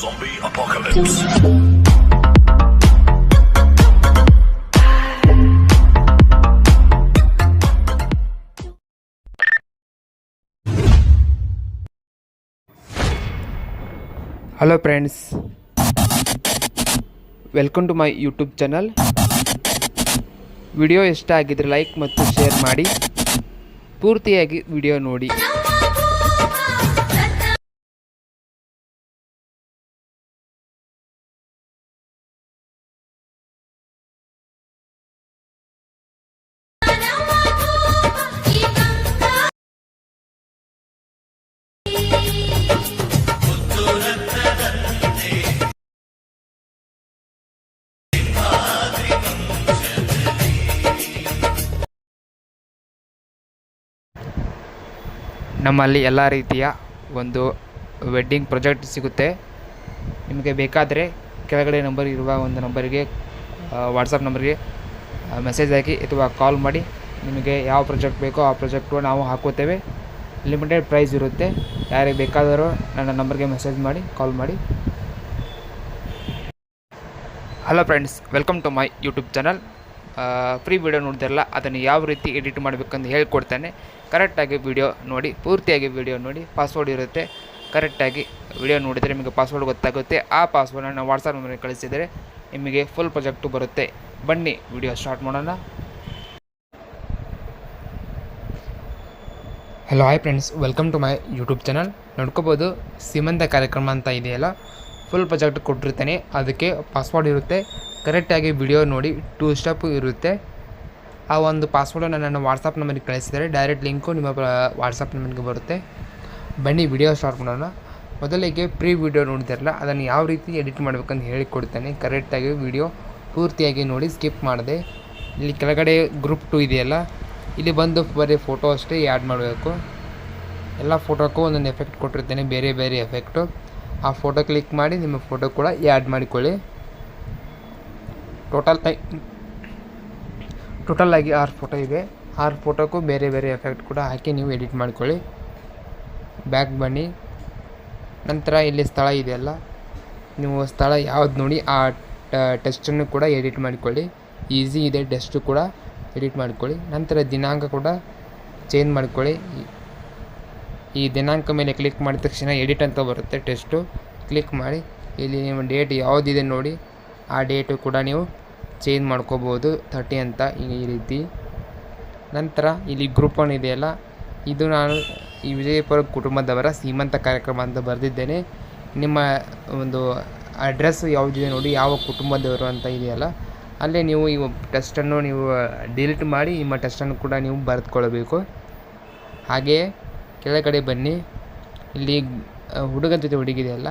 Zombie apocalypse. Hello friends welcome to my YouTube channel video ಇಷ್ಟ ಆಗಿದ್ರೆ like ಮತ್ತು share ಮಾಡಿ. ಪೂರ್ತಿಯಾಗಿ ವಿಡಿಯೋ ನೋಡಿ. ನಮ್ಮಲ್ಲಿ ಎಲ್ಲ ರೀತಿಯ ಒಂದು ವೆಡ್ಡಿಂಗ್ ಪ್ರೊಜೆಕ್ಟ್ ಸಿಗುತ್ತೆ. ನಿಮಗೆ ಬೇಕಾದರೆ ಕೆಳಗಡೆ ನಂಬರ್ ಇರುವ ಒಂದು ನಂಬರಿಗೆ ವಾಟ್ಸಪ್ ನಂಬರ್ಗೆ ಮೆಸೇಜ್ ಹಾಕಿ ಅಥವಾ ಕಾಲ್ ಮಾಡಿ ನಿಮಗೆ ಯಾವ ಪ್ರಾಜೆಕ್ಟ್ ಬೇಕೋ ಆ ಪ್ರೊಜೆಕ್ಟು ನಾವು ಹಾಕೋತೇವೆ. ಲಿಮಿಟೆಡ್ ಪ್ರೈಸ್ ಇರುತ್ತೆ. ಯಾರಿಗೆ ಬೇಕಾದರೂ ನನ್ನ ನಂಬರ್ಗೆ ಮೆಸೇಜ್ ಮಾಡಿ ಕಾಲ್ ಮಾಡಿ. Hello friends welcome to my YouTube channel free video ನೋಡ್ತಿರಲ್ಲ ಅದನ್ನು ಯಾವ ರೀತಿ ಎಡಿಟ್ ಮಾಡಬೇಕಂದು ಹೇಳ್ಕೊಡ್ತೇನೆ. ಕರೆಕ್ಟಾಗಿ ವಿಡಿಯೋ ನೋಡಿ, ಪೂರ್ತಿಯಾಗಿ ವಿಡಿಯೋ ನೋಡಿ ಪಾಸ್ವರ್ಡ್ ಇರುತ್ತೆ. ಕರೆಕ್ಟಾಗಿ ವಿಡಿಯೋ ನೋಡಿದರೆ ನಿಮಗೆ ಪಾಸ್ವರ್ಡ್ ಗೊತ್ತಾಗುತ್ತೆ. ಆ ಪಾಸ್ವರ್ಡನ್ನು ವಾಟ್ಸಪ್ ನಂಬರ್ಗೆ ಕಳಿಸಿದರೆ ನಿಮಗೆ ಫುಲ್ ಪ್ರೊಜೆಕ್ಟು ಬರುತ್ತೆ. ಬನ್ನಿ ವಿಡಿಯೋ ಸ್ಟಾರ್ಟ್ ಮಾಡೋಣ. Hello hi friends welcome to my YouTube channel ನೋಡ್ಕೋಬೋದು ಸೀಮಂತ ಕಾರ್ಯಕ್ರಮ ಅಂತ ಇದೆಯಲ್ಲ? ಫುಲ್ ಪ್ರಾಜೆಕ್ಟ್ ಕೊಟ್ಟಿರ್ತೇನೆ. ಅದಕ್ಕೆ ಪಾಸ್ವರ್ಡ್ ಇರುತ್ತೆ. ಕರೆಕ್ಟಾಗಿ ವಿಡಿಯೋ ನೋಡಿ ಟೂ ಸ್ಟೆಪ್ ಇರುತ್ತೆ. ಆ ಒಂದು ಪಾಸ್ವರ್ಡನ್ನು ನನ್ನ ವಾಟ್ಸಪ್ ನಂಬರಿಗೆ ಕಳಿಸಿದರೆ ಡೈರೆಕ್ಟ್ ಲಿಂಕು ನಿಮ್ಮ ವಾಟ್ಸಪ್ ನಂಬರ್ಗೆ ಬರುತ್ತೆ. ಬನ್ನಿ ವಿಡಿಯೋ ಸ್ಟಾರ್ಟ್ ಮಾಡೋಣ. ಮೊದಲಿಗೆ ಪ್ರೀ ವಿಡಿಯೋ ನೋಡಿದಾರಲ್ಲ, ಅದನ್ನು ಯಾವ ರೀತಿ ಎಡಿಟ್ ಮಾಡಬೇಕಂತ ಹೇಳಿಕೊಡ್ತೇನೆ. ಕರೆಕ್ಟಾಗಿ ವಿಡಿಯೋ ಪೂರ್ತಿಯಾಗಿ ನೋಡಿ ಸ್ಕಿಪ್ ಮಾಡಿದೆ. ಇಲ್ಲಿ ಕೆಳಗಡೆ ಗ್ರೂಪ್ ಟು ಇದೆಯಲ್ಲ, ಇಲ್ಲಿ ಬಂದು ಬರೀ ಫೋಟೋ ಅಷ್ಟೇ ಆ್ಯಡ್ ಮಾಡಬೇಕು. ಎಲ್ಲ ಫೋಟೋಕ್ಕೂ ಒಂದೊಂದು ಎಫೆಕ್ಟ್ ಕೊಟ್ಟಿರ್ತೇನೆ, ಬೇರೆ ಬೇರೆ ಎಫೆಕ್ಟು ಆ ಫೋಟೋ ಕ್ಲಿಕ್ ಮಾಡಿ ನಿಮ್ಮ ಫೋಟೋ ಕೂಡ ಆ್ಯಡ್ ಮಾಡಿಕೊಳ್ಳಿ. ಟೋಟಲ್ ಟೋಟಲ್ ಆಗಿ ಆರು ಫೋಟೋ ಇದೆ. ಆರು ಫೋಟೋಕ್ಕೂ ಬೇರೆ ಬೇರೆ ಎಫೆಕ್ಟ್ ಕೂಡ ಹಾಕಿ ನೀವು ಎಡಿಟ್ ಮಾಡಿಕೊಳ್ಳಿ. ಬ್ಯಾಕ್ ಬನ್ನಿ. ನಂತರ ಇಲ್ಲಿ ಸ್ಥಳ ಇದೆಯಲ್ಲ ನೀವು ಸ್ಥಳ ಯಾವ್ದು ನೋಡಿ ಆ ಟೆಸ್ಟನ್ನು ಕೂಡ ಎಡಿಟ್ ಮಾಡಿಕೊಳ್ಳಿ. ಈಸಿ ಇದೆ ಟೆಸ್ಟು ಕೂಡ ಎಡಿಟ್ ಮಾಡಿಕೊಳ್ಳಿ. ನಂತರ ದಿನಾಂಕ ಕೂಡ ಚೇಂಜ್ ಮಾಡ್ಕೊಳ್ಳಿ. ಈ- ದಿನಾಂಕ ಮೇಲೆ ಕ್ಲಿಕ್ ಮಾಡಿದ ತಕ್ಷಣ ಎಡಿಟ್ ಅಂತ ಬರುತ್ತೆ ಟೆಸ್ಟು ಕ್ಲಿಕ್ ಮಾಡಿ, ಇಲ್ಲಿ ನಿಮ್ಮ ಡೇಟ್ ಯಾವುದಿದೆ ನೋಡಿ, ಆ ಡೇಟು ಕೂಡ ನೀವು ಚೇಂಜ್ ಮಾಡ್ಕೋಬೋದು. ಥರ್ಟಿ ಅಂತ ಈ ರೀತಿ. ನಂತರ ಇಲ್ಲಿ ಗ್ರೂಪ್ ಒನ್ ಇದೆಯಲ್ಲ ಇದು ನಾನು ಈ ವಿಜಯಪುರ ಕುಟುಂಬದವರ ಸೀಮಂತ ಕಾರ್ಯಕ್ರಮ ಅಂತ ಬರೆದಿದ್ದೇನೆ. ನಿಮ್ಮ ಒಂದು ಅಡ್ರೆಸ್ ಯಾವುದಿದೆ ನೋಡಿ, ಯಾವ ಕುಟುಂಬದವರು ಅಂತ ಇದೆಯಲ್ಲ ಅಲ್ಲೇ ನೀವು ಈ ಟೆಸ್ಟನ್ನು ನೀವು ಡಿಲೀಟ್ ಮಾಡಿ, ನಿಮ್ಮ ಟೆಸ್ಟನ್ನು ಕೂಡ ನೀವು ಬರೆದುಕೊಳ್ಬೇಕು. ಹಾಗೆಯೇ ಕೆಳಗಡೆ ಬನ್ನಿ. ಇಲ್ಲಿ ಹುಡುಗನ ಜೊತೆ ಹುಡುಗಿದೆಯಲ್ಲ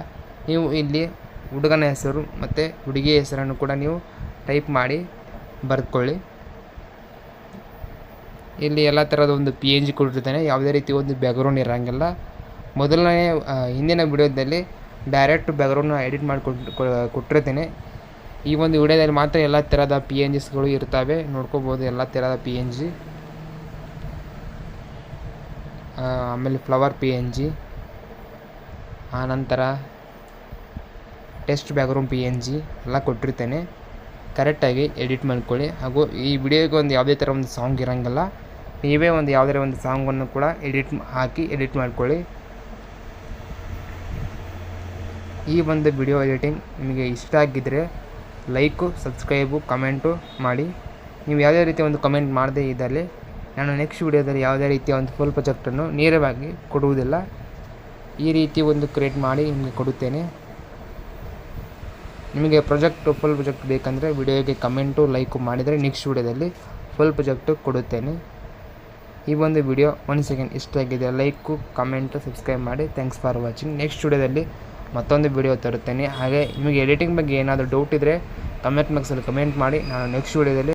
ನೀವು ಇಲ್ಲಿ ಹುಡುಗನ ಹೆಸರು ಮತ್ತು ಹುಡುಗಿಯ ಹೆಸರನ್ನು ಕೂಡ ನೀವು ಟೈಪ್ ಮಾಡಿ ಬರ್ಕೊಳ್ಳಿ. ಇಲ್ಲಿ ಎಲ್ಲ ಥರದ ಒಂದು ಪಿ ಎನ್ ಜಿ ಕೊಟ್ಟಿರ್ತಾನೆ. ಯಾವುದೇ ರೀತಿ ಒಂದು ಬ್ಯಾಕ್ಗ್ರೌಂಡ್ ಇರೋಂಗಿಲ್ಲ. ಮೊದಲನೇ ಹಿಂದಿನ ವಿಡಿಯೋದಲ್ಲಿ ಡೈರೆಕ್ಟ್ ಬ್ಯಾಗ್ರೌಂಡ್ನ ಎಡಿಟ್ ಮಾಡಿಕೊಟ್ಟು ಕೊಟ್ಟಿರ್ತೇನೆ. ಈ ಒಂದು ವಿಡಿಯೋದಲ್ಲಿ ಮಾತ್ರ ಎಲ್ಲ ಥರದ ಪಿ ಎನ್ ಜಿಸ್ಗಳು ಇರ್ತವೆ. ನೋಡ್ಕೋಬೋದು ಎಲ್ಲ ಥರದ ಪಿ ಎನ್ ಜಿ ಆಮೇಲೆ ಫ್ಲವರ್ ಪಿ ಎನ್ ಜಿ ಆನಂತರ test background P N G ಎಲ್ಲ ಕೊಟ್ಟಿರ್ತೇನೆ. ಕರೆಕ್ಟಾಗಿ ಎಡಿಟ್ ಮಾಡ್ಕೊಳ್ಳಿ. ಹಾಗೂ ಈ ವಿಡಿಯೋಗೆ ಒಂದು ಯಾವುದೇ ಥರ ಒಂದು ಸಾಂಗ್ ಇರೋಂಗಿಲ್ಲ. ನೀವೇ ಒಂದು ಯಾವುದೇ ಒಂದು ಸಾಂಗನ್ನು ಕೂಡ ಎಡಿಟ್ ಹಾಕಿ ಎಡಿಟ್ ಮಾಡ್ಕೊಳ್ಳಿ. ಈ ಒಂದು ವಿಡಿಯೋ ಎಡಿಟಿಂಗ್ ನಿಮಗೆ ಇಷ್ಟ ಆಗಿದ್ದರೆ ಲೈಕು ಸಬ್ಸ್ಕ್ರೈಬು ಕಮೆಂಟು ಮಾಡಿ. ನೀವು ಯಾವುದೇ ರೀತಿ ಒಂದು ಕಮೆಂಟ್ ಮಾಡದೇ ಇದ್ದಲ್ಲಿ ನಾನು ನೆಕ್ಸ್ಟ್ ವಿಡಿಯೋದಲ್ಲಿ ಯಾವುದೇ ರೀತಿಯ ಒಂದು ಫುಲ್ ಪ್ರೊಜೆಕ್ಟನ್ನು ನೇರವಾಗಿ ಕೊಡುವುದಿಲ್ಲ. ಈ ರೀತಿ ಒಂದು ಕ್ರಿಯೇಟ್ ಮಾಡಿ ನಿಮಗೆ ಕೊಡುತ್ತೇನೆ. ನಿಮಗೆ ಪ್ರೊಜೆಕ್ಟ್ ಫುಲ್ ಪ್ರೊಜೆಕ್ಟ್ ಬೇಕಂದರೆ ವಿಡಿಯೋಗೆ ಕಮೆಂಟು ಲೈಕು ಮಾಡಿದರೆ ನೆಕ್ಸ್ಟ್ ವಿಡಿಯೋದಲ್ಲಿ ಫುಲ್ ಪ್ರೊಜೆಕ್ಟು ಕೊಡುತ್ತೇನೆ. ಈ ಒಂದು ವಿಡಿಯೋ ಒನ್ ಸೆಕೆಂಡ್ ಇಷ್ಟ ಆಗಿದೆ ಲೈಕು ಕಮೆಂಟು ಸಬ್ಸ್ಕ್ರೈಬ್ ಮಾಡಿ. ಥ್ಯಾಂಕ್ಸ್ ಫಾರ್ ವಾಚಿಂಗ್ ನೆಕ್ಸ್ಟ್ ವಿಡಿಯೋದಲ್ಲಿ ಮತ್ತೊಂದು ವಿಡಿಯೋ ತರುತ್ತೇನೆ. ಹಾಗೆ ನಿಮಗೆ ಎಡಿಟಿಂಗ್ ಬಗ್ಗೆ ಏನಾದರೂ ಡೌಟ್ ಇದ್ದರೆ ಕಮೆಂಟ್ ಬಾಕ್ಸಲ್ಲಿ ಕಮೆಂಟ್ ಮಾಡಿ. ನಾನು ನೆಕ್ಸ್ಟ್ ವಿಡಿಯೋದಲ್ಲಿ